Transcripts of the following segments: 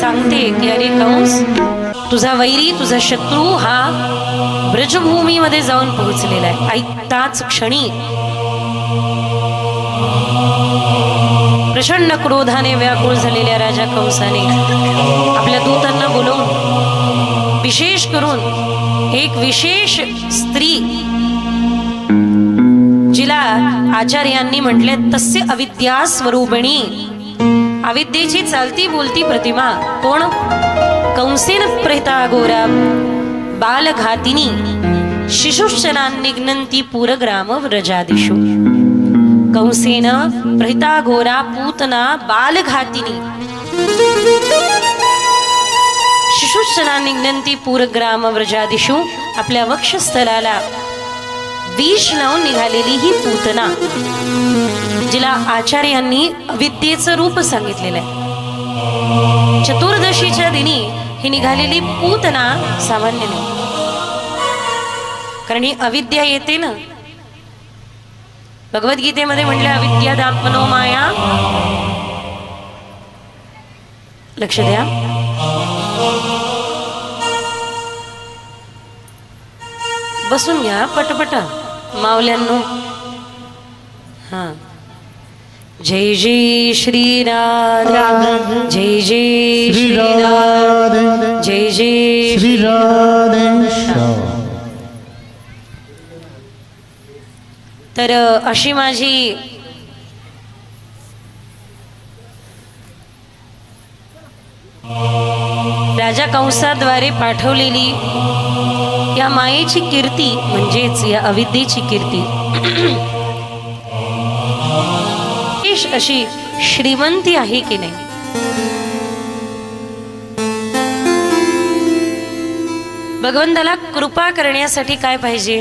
सांगते की अरे कंस तुझा वैरी तुझा शत्रू हा ब्रजभूमीमध्ये जाऊन पोहोचलेला आहे. ऐकताच क्षणी प्रचंड क्रोधाने व्याकुळ झालेल्या राजा कंसाने आपल्या दूतांना बोलवून विशेष करून एक विशेष स्त्री जिला आचार्यांनी म्हटले तस्य अविद्या स्वरूपिणी अविद्येची चालती बोलती प्रतिमा. कोण? कंसेन प्रेता गोरा बालघातिनी. शिशुश्चनान निघ्नंती पुरग्राम व्रजादिशु कंसेन प्रहिता घोरा पूतना बालघातिनी. शिशुश्चना निघ्नंती पूरग्राम व्रजादिशु आपल्या वक्षस्थलाला. विष लावून निघालेली ही पूतना. जिला आचार्यांनी विद्येचं रूप सांगितलेलं आहे. चतुर्दशीच्या दिनी ही निघालेली पूतना सामान्य नाही. कारण ही अविद्या येते ना. भगवद्गीतेमध्ये म्हटलं अविद्या दात्मनो माया. लक्ष द्या. बसून घ्या पटपट. मावल्यांनो हा. जय जय श्रीराम जय जय श्रीराम जय जय श्रीराधे तर अशी माझी राजा कंसाद्वारे पाठवलेली या मायेची कीर्ती म्हणजेच या अविद्येची कीर्ती विशेष अशी श्रीमंती आहे की नाही? भगवंताला कृपा करण्यासाठी काय पाहिजे?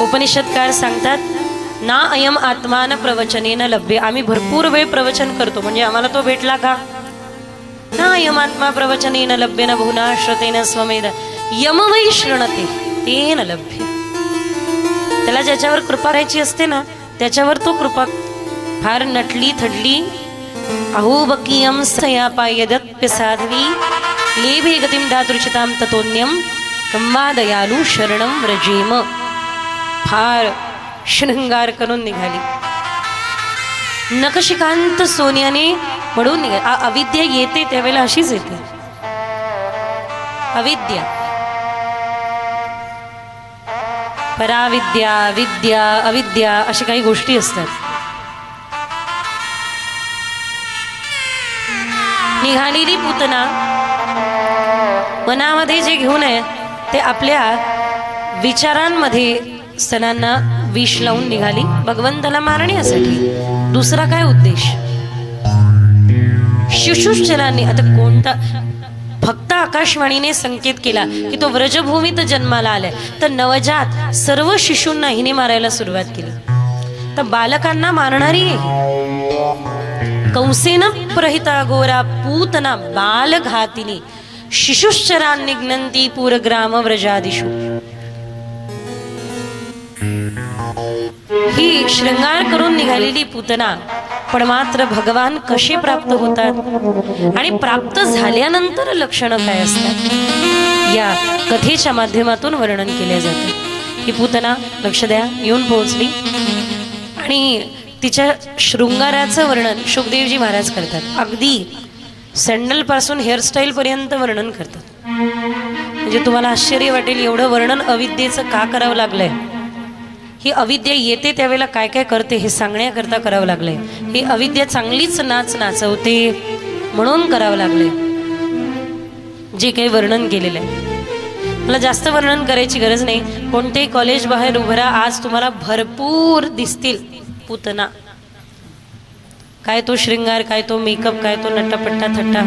उपनिषदकार सांगतात ना अयम आत्मान प्रवचनेन लभ्य. आम्ही भरपूर वेळ प्रवचन करतो म्हणजे आम्हाला तो भेटला का? ना अयम आत्मा प्रवचनेन लभ्य न भुना श्रतेन स्वमेध. यम वै श्रणते न लभ्य. त्याला ज्याच्यावर कृपा राहायची असते ना त्याच्यावर तो कृपा फार नटली थडली अहोबकीयम बकीयम साध्वी लेभे गतिम दातृचिताम ततोन्यम कम्मा दयालू शरणम व्रजेम। फार शृंगार करून निघाली. नकशिकांत सोन्याने म्हणून निघाली अविद्या येते त्यावेळेला अशीच येते. अविद्या. पराविद्या विद्या अविद्या अशा काही गोष्टी असतात. निघालेली पुतना मनामध्ये जे घेऊन आहे ते आपल्या विचारांमध्ये सणांना विष लावून निघाली. भगवंताला मारण्यासाठी दुसरा काय उद्देश? शिशुश्चरांनी आता कोणता? फक्त आकाशवाणीने संकेत केला की तो व्रजभूमीत जन्माला आलाय. तर नवजात सर्व शिशूंना हिने मारायला सुरुवात केली. तर बालकांना मारणारी आहे कंसेन प्रहिता गोरा पूतना बालघातिनी। शिशुश्चरान निघ्नंती पूरग्राम व्रजादिषु ही शृंगार करून निघालेली पुतना पण मात्र भगवान कसे प्राप्त होतात आणि प्राप्त झाल्यानंतर लक्षणं काय असतात या कथेच्या माध्यमातून वर्णन केले जाते. ही पुतना लक्ष द्या येऊन पोहोचली. आणि तिच्या शृंगाराचं वर्णन सुखदेवजी महाराज करतात. अगदी सँडलपासून हेअरस्टाईल पर्यंत वर्णन करतात. म्हणजे तुम्हाला आश्चर्य वाटेल एवढं वर्णन अविद्येचं का करावं लागलंय? ही अविद्या येते त्यावेळेला काय काय करते हे सांगण्याकरता करावं लागलंय. ही अविद्या चांगलीच नाच नाचवते म्हणून करावं लागलंय. जे काही वर्णन केलेलं आहे मला जास्त वर्णन करायची गरज नाही. कोणतेही कॉलेज बाहेर उभं राहा आज तुम्हाला भरपूर दिसतील. पुतना. काय तो शृंगार काय तो मेकअप काय तो नट्टापट्टा थट्टा.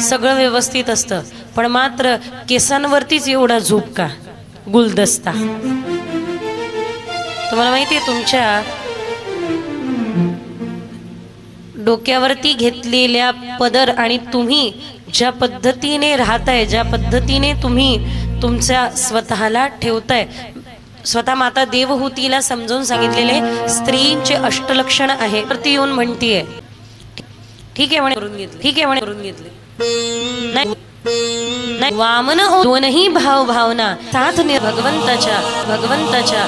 सगळं व्यवस्थित असतं. पण मात्र केसांवरतीच एवढा झोप का गुलदस्ता. तुम्हाला माहिती आहे तुमच्या डोक्यावरती घेतलेल्या पदर आणि तुम्ही ज्या पद्धतीने राहताय ज्या पद्धतीने तुम्ही तुमच्या स्वतःला ठेवताय स्वतः माता देवहूतीला समजून सांगितलेले स्त्रीचे अष्टलक्षण आहे. तर ती येऊन म्हणतीये ठीक आहे म्हणे करून घेतले. ठीक आहे म्हणे करून घेतले. नाही वामन हो दोनही भाव भावना साथ भगवंताच्या भगवंताच्या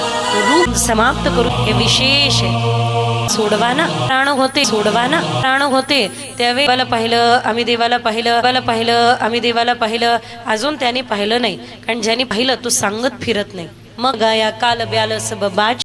रूप समाप्त करू. हे विशेष आहे. सोडवाना प्राण होते सोडवाना प्राण होते. त्यावेळी देवाला पाहिलं आम्ही देवाला पाहिलं देवाला पाहिलं आम्ही देवाला पाहिलं. अजून त्याने पाहिलं नाही. कारण ज्याने पाहिलं तो सांगत फिरत नाही. मग या काल ब्याल सब बाज